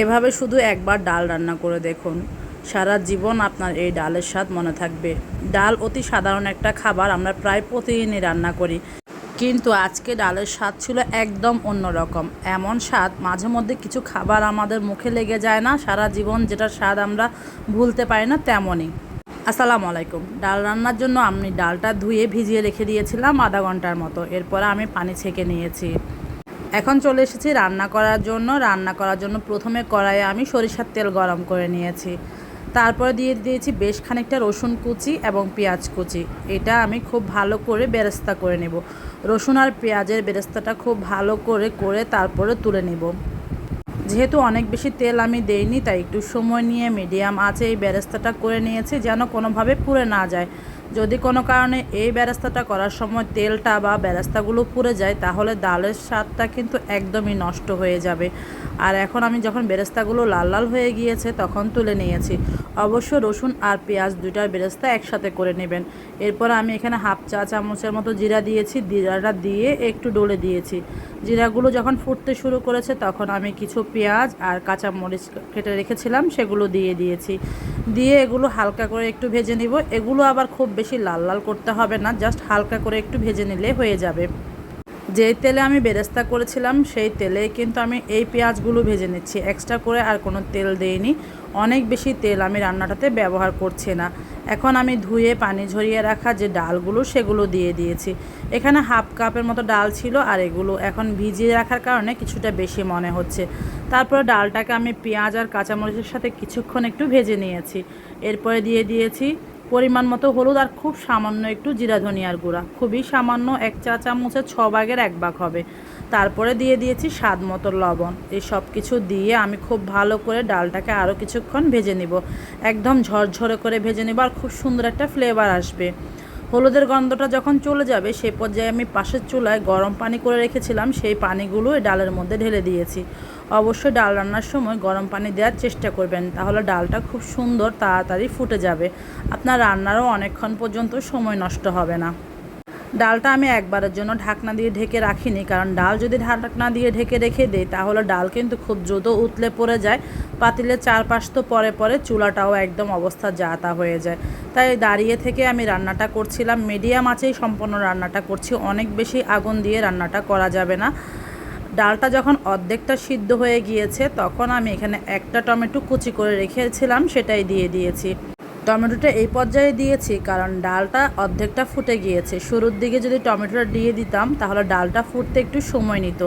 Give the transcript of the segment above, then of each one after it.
এভাবে শুধু একবার ডাল রান্না করে দেখুন। সারা জীবন আপনার এই ডালের স্বাদ মনে থাকবে। ডাল অতি সাধারণ একটা খাবার, আমরা প্রায় প্রতিদিনই রান্না করি। কিন্তু আজকে ডালের স্বাদ ছিল একদম অন্যরকম এমন স্বাদ, মাঝে মধ্যে কিছু খাবার আমাদের মুখে লেগে যায় না, সারা জীবন যেটার স্বাদ আমরা ভুলতে পারি না তেমনই। আসসালামু আলাইকুম। ডাল রান্নার জন্য আমি ডালটা ধুয়ে ভিজিয়ে রেখে দিয়েছিলাম আধা ঘণ্টার মতো। এরপর আমি পানি ছেঁকে নিয়েছি। এখন চলে এসেছি রান্না করার জন্য। রান্না করার জন্য প্রথমে কড়াইয়ে আমি সরিষার তেল গরম করে নিয়েছি। তারপরে দিয়ে দিয়েছি বেশ খানিকটা রসুন কুচি এবং পেঁয়াজ কুচি। এটা আমি খুব ভালো করে বেরেস্তা করে নেব। রসুন আর পেঁয়াজের বেরেস্তাটা খুব ভালো করে করে তারপরে তুলে নেব। যেহেতু অনেক বেশি তেল আমি দেইনি, তাই একটু সময় নিয়ে মিডিয়াম আছে এই বেরেস্তাটা করে নিয়েছি যেন কোনোভাবে পুড়ে না যায়। যদি কোনো কারণে এই বেরেস্তাটা করার সময় তেলটা বা বেরেস্তাগুলো পুড়ে যায়, তাহলে ডালের স্বাদটা কিন্তু একদমই নষ্ট হয়ে যাবে। আর এখন আমি যখন বেরেস্তাগুলো লাল লাল হয়ে গিয়েছে, তখন তুলে নিয়েছি। অবশ্য রসুন আর পেঁয়াজ দুইটার বেরেস্তা একসাথে করে নেবেন। এরপর আমি এখানে হাফ চা চামচের মতো জিরা দিয়েছি। জিরাটা দিয়ে একটু ডলে দিয়েছি। জিরাগুলো যখন ফুটতে শুরু করেছে, তখন আমি কিছু পেঁয়াজ আর কাঁচামরিচ কেটে রেখেছিলাম, সেগুলো দিয়ে দিয়েছি। দিয়ে এগুলো হালকা করে একটু ভেজে নিব। এগুলো আবার খুব বেশি লাল লাল করতে হবে না, জাস্ট হালকা করে একটু ভেজে নিলে হয়ে যাবে। যেই তেলে আমি বেরেস্তা করেছিলাম, সেই তেলে কিন্তু আমি এই পেঁয়াজগুলো ভেজে নিচ্ছি। এক্সট্রা করে আর কোনো তেল দেইনি। অনেক বেশি তেল আমি রান্নাটাতে ব্যবহার করছি না। এখন আমি ধুয়ে পানি ঝরিয়ে রাখা যে ডালগুলো, সেগুলো দিয়ে দিয়েছি। এখানে হাফ কাপের মতো ডাল ছিল আর এগুলো এখন ভিজিয়ে রাখার কারণে কিছুটা বেশি মনে হচ্ছে। তারপরে ডালটাকে আমি পেঁয়াজ আর কাঁচামরিচের সাথে কিছুক্ষণ একটু ভেজে নিয়েছি। এরপরে দিয়ে দিয়েছি পরিমাণ মতো হলুদ আর খুব সামান্য একটু জিরা ধনিয়ার গুঁড়া। খুবই সামান্য এক চা চামচের ছ ভাগের এক ভাগ হবে। তারপরে দিয়ে দিয়েছি স্বাদ মতো লবণ। এই সব কিছু দিয়ে আমি খুব ভালো করে ডালটাকে আরও কিছুক্ষণ ভেজে নিব। একদম ঝরঝরে করে ভেজে নেব আর খুব সুন্দর একটা ফ্লেভার আসবে। হলুদের গন্ধটা যখন চলে যাবে সেই পর্যায়ে আমি পাশের চুলায় গরম পানি করে রেখেছিলাম। সেই পানিগুলো ডালের মধ্যে ঢেলে দিয়েছি। অবশ্যই ডাল রান্নার সময় গরম পানি দেওয়ার চেষ্টা করবেন, তাহলে ডালটা খুব সুন্দর তাড়াতাড়ি ফুটে যাবে। আপনার রান্নারও অনেকক্ষণ পর্যন্ত সময় নষ্ট হবে না। ডালটা আমি একবারের জন্য ঢাকনা দিয়ে ঢেকে রাখিনি, কারণ ডাল যদি ঢাকনা দিয়ে ঢেকে রেখে দেয় তাহলে ডাল কিন্তু খুব দ্রুত উতলে পড়ে যায়। পাতিলের চারপাশ তো পরে পরে চুলাটাও একদম অবস্থা যাতা হয়ে যায়। তাই দাঁড়িয়ে থেকে আমি রান্নাটা করছিলাম। মিডিয়াম আছেই সম্পূর্ণ রান্নাটা করছি, অনেক বেশি আগুন দিয়ে রান্নাটা করা যাবে না। ডালটা যখন অর্ধেকটা সিদ্ধ হয়ে গিয়েছে, তখন আমি এখানে একটা টমেটো কুচি করে রেখেছিলাম, সেটাই দিয়ে দিয়েছি। টমেটোটা এই পর্যায়ে দিয়েছি, কারণ ডালটা অর্ধেকটা ফুটে গিয়েছে। শুরুর দিকে যদি টমেটোটা দিয়ে দিতাম, তাহলে ডালটা ফুটতে একটু সময় নিত।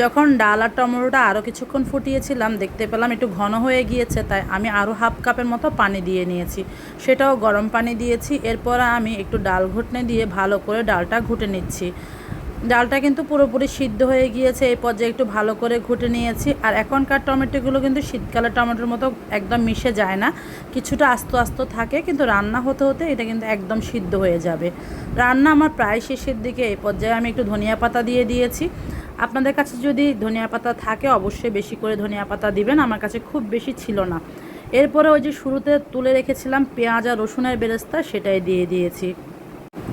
যখন ডাল আর টমেটোটা আরও কিছুক্ষণ ফুটিয়েছিলাম, দেখতে পেলাম একটু ঘন হয়ে গিয়েছে, তাই আমি আরও হাফ কাপের মতো পানি দিয়ে নিয়েছি। সেটাও গরম পানি দিয়েছি, এরপর আমি একটু ডাল ঘুটনে দিয়ে ভালো করে ডালটা ঘুটে নিচ্ছি। ডালটা কিন্তু পুরোপুরি সিদ্ধ হয়ে গিয়েছে, এই পর্যায়ে একটু ভালো করে ঘুটে নিয়েছি। আর এখনকার টমেটোগুলো কিন্তু শীতকালের টমেটোর মতো একদম মিশে যায় না, কিছুটা আস্ত আস্ত থাকে, কিন্তু রান্না হতে হতে এটা কিন্তু একদম সিদ্ধ হয়ে যাবে। রান্না আমার প্রায় শেষের দিকে, এই পর্যায়ে আমি একটু ধনিয়া পাতা দিয়ে দিয়েছি। আপনাদের কাছে যদি ধনিয়া পাতা থাকে, অবশ্যই বেশি করে ধনিয়া পাতা দিবেন, আমার কাছে খুব বেশি ছিল না। এরপরে ওই যে শুরুতে তুলে রেখেছিলাম পেঁয়াজ আর রসুনের বেরেস্তা, সেটাই দিয়ে দিয়েছি।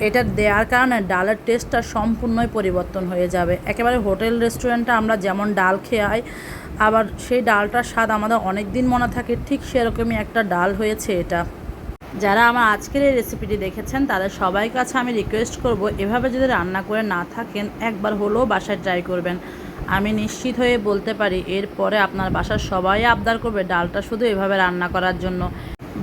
এটা দেওয়ার কারণে ডালের টেস্টটা সম্পূর্ণই পরিবর্তন হয়ে যাবে। একেবারে হোটেল রেস্টুরেন্টে আমরা যেমন ডাল খেয়ে আবার সেই ডালটার স্বাদ আমাদের অনেক দিন মনে থাকে, ঠিক সেরকমই একটা ডাল হয়েছে এটা। যারা আমার আজকের এই রেসিপিটি দেখেছেন, তাদের সবাই কাছে আমি রিকোয়েস্ট করব, এভাবে যদি রান্না করে না থাকেন, একবার হলেও বাসায় ট্রাই করবেন। আমি নিশ্চিত হয়ে বলতে পারি, এরপরে আপনার বাসার সবাই আবদার করবে ডালটা শুধু এভাবে রান্না করার জন্য।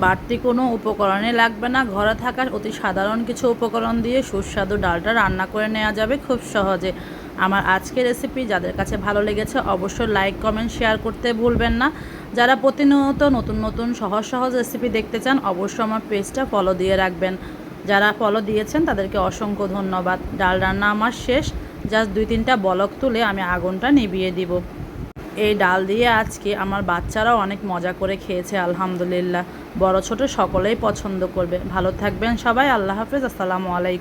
বাড়তি কোনো উপকরণে লাগবে না। ঘরে থাকা অতি সাধারণ কিছু উপকরণ দিয়ে সুস্বাদু ডালটা রান্না করে নেওয়া যাবে খুব সহজে। আমার আজকের রেসিপি যাদের কাছে ভালো লেগেছে অবশ্যই লাইক কমেন্ট শেয়ার করতে ভুলবেন না। যারা প্রতিনিয়ত নতুন নতুন, সহজ সহজ রেসিপি দেখতে চান অবশ্যই আমার পেজটা ফলো দিয়ে রাখবেন। যারা ফলো দিয়েছেন তাদেরকে অসংখ্য ধন্যবাদ। ডাল রান্না আমার শেষ। জাস্ট দুই তিনটা বলক তুলে আমি আগুনটা নিভিয়ে দিব। এই ডাল দিয়ে আজকে আমার বাচ্চারাও অনেক মজা করে খেয়েছে, আলহামদুলিল্লাহ। বড় ছোট সকলেই পছন্দ করবে। ভালো থাকবেন সবাই, আল্লাহ হাফেজ, আসসালামু আলাইকুম।